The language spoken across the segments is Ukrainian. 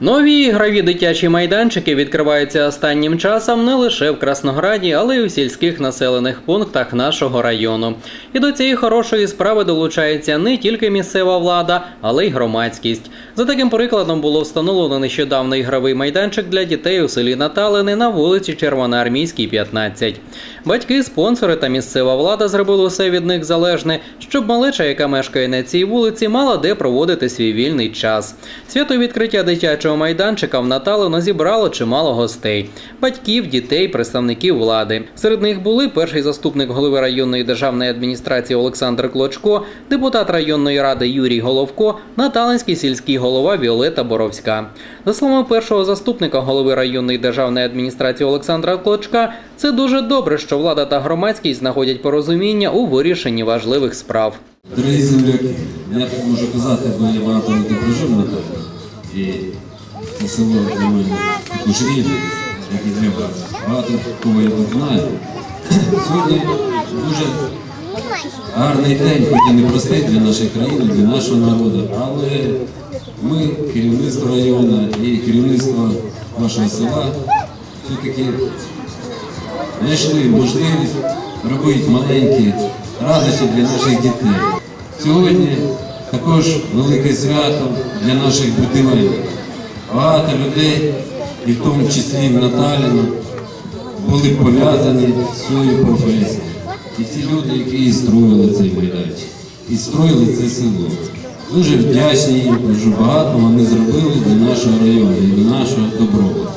Нові ігрові дитячі майданчики відкриваються останнім часом не лише в Краснограді, але й у сільських населених пунктах нашого району. І до цієї хорошої справи долучається не тільки місцева влада, але й громадськість. За таким прикладом було встановлено нещодавно ігровий майданчик для дітей у селі Наталини на вулиці Червоноармійській, 15. Батьки, спонсори та місцева влада зробили все від них залежне, щоб малеча, яка мешкає на цій вулиці, мала де проводити свій вільний час. Свято відкриття дитячого майданчика в Наталино зібрало чимало гостей: батьків, дітей, представників влади. Серед них були перший заступник голови районної державної адміністрації Олександр Клочко, депутат районної ради Юрій Головко, Наталинський сільський голова Віолета Боровська. За словами першого заступника голови районної державної адміністрації Олександра Клочка, це дуже добре, що влада та громадськість знаходять порозуміння у вирішенні важливих справ. Дорогі земляки, я можу казати, бо я багато не прожив на. І це село також рідне, як і. Багато кого я тут знаю. Сьогодні дуже гарний день, хоч і непростий для нашої країни, для нашого народу, але ми, керівництво району і керівництво нашого села, все-таки знайшли можливість робити маленькі радості для наших дітей. Сьогодні також велике свято для наших будівель. Багато людей, і в тому числі в Наталіна, були пов'язані з цією професією. І ці люди, які і строїли цей майданчик, і строїли це село. Дуже вдячні їм, дуже багато вони зробили для нашого району і для нашого добробуту.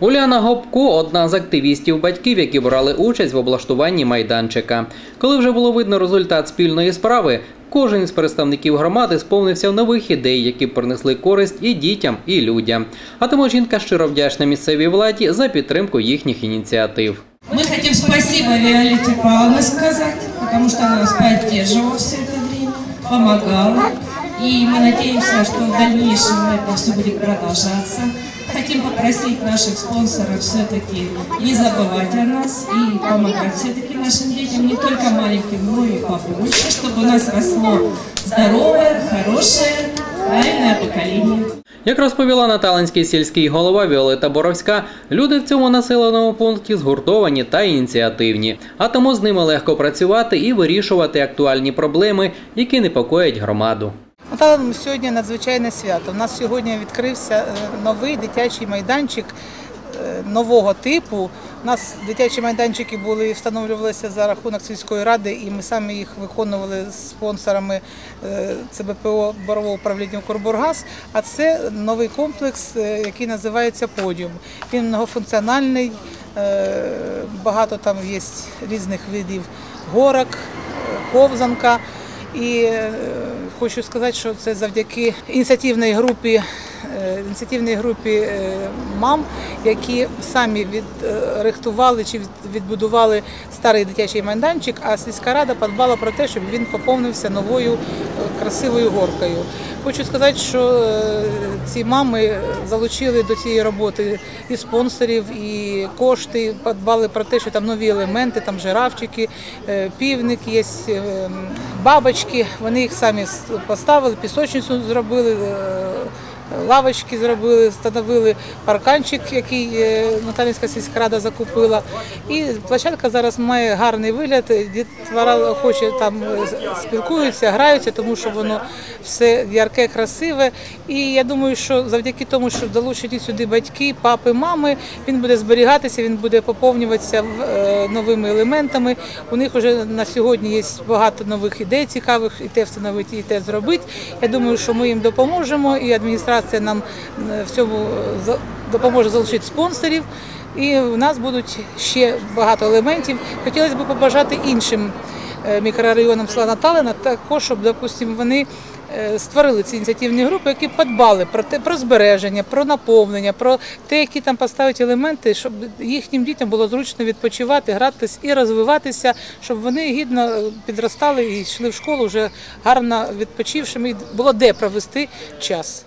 Уляна Гопко одна з активістів батьків, які брали участь в облаштуванні майданчика. Коли вже було видно результат спільної справи, кожен з представників громади сповнився нових ідей, які принесли користь і дітям, і людям. А тому жінка щиро вдячна місцевій владі за підтримку їхніх ініціатив. Мы хотим спасибо Виолетте Павловне сказать, потому что она нас поддерживала все это время, помогала. И мы надеемся, что в дальнейшем это все будет продолжаться. Хотим попросить наших спонсоров все-таки не забывать о нас и помогать все-таки нашим детям, не только маленьким, но и побольше, чтобы у нас росло здоровое, хорошее, правильное поколение. Як розповіла Наталинський сільський голова Віолета Боровська, люди в цьому населеному пункті згуртовані та ініціативні, а тому з ними легко працювати і вирішувати актуальні проблеми, які непокоять громаду. Наталин сьогодні надзвичайне свято. У нас сьогодні відкрився е, новий дитячий майданчик е, нового типу. У нас дитячі майданчики були встановлювалися за рахунок сільської ради, і ми самі їх виконували з спонсорами е, ЦБПО Борового управління Корбургаз. А це новий комплекс, який називається Подіум. Він многофункціональний, багато там є різних видів горок, ковзанка. І хочу сказати, що це завдяки ініціативній групі, ініціативній групі е, мам, які самі відрихтували чи відбудували старий дитячий майданчик, а сільська рада подбала про те, щоб він поповнився новою е, красивою горкою. Хочу сказати, що е, ці мами залучили до цієї роботи і спонсорів, і кошти, подбали про те, що там нові елементи, там жирафчики, е, півник є, е, бабочки. Вони їх самі поставили, пісочницю зробили. Лавочки зробили, встановили парканчик, який е, Наталінська сільська рада закупила. І площадка зараз має гарний вигляд. Дітвора хоче там е, спілкуються, граються, тому що воно все ярке, красиве. І я думаю, що завдяки тому, що долучені сюди батьки, папи, мами, він буде зберігатися, він буде поповнюватися е, новими елементами. У них вже на сьогодні є багато нових ідей цікавих, і те встановити, і те зробити. Я думаю, що ми їм допоможемо, і адміністрація нам е, в цьому допоможе залучити спонсорів. І в нас будуть ще багато елементів. Хотілося б побажати іншим е, мікрорайонам села Наталина також, щоб, допустимо, вони е, створили ці ініціативні групи, які подбали про те, про збереження, про наповнення, про те, які там поставити елементи, щоб їхнім дітям було зручно відпочивати, гратись і розвиватися, щоб вони гідно підростали і йшли в школу вже гарно відпочившими, і було де провести час.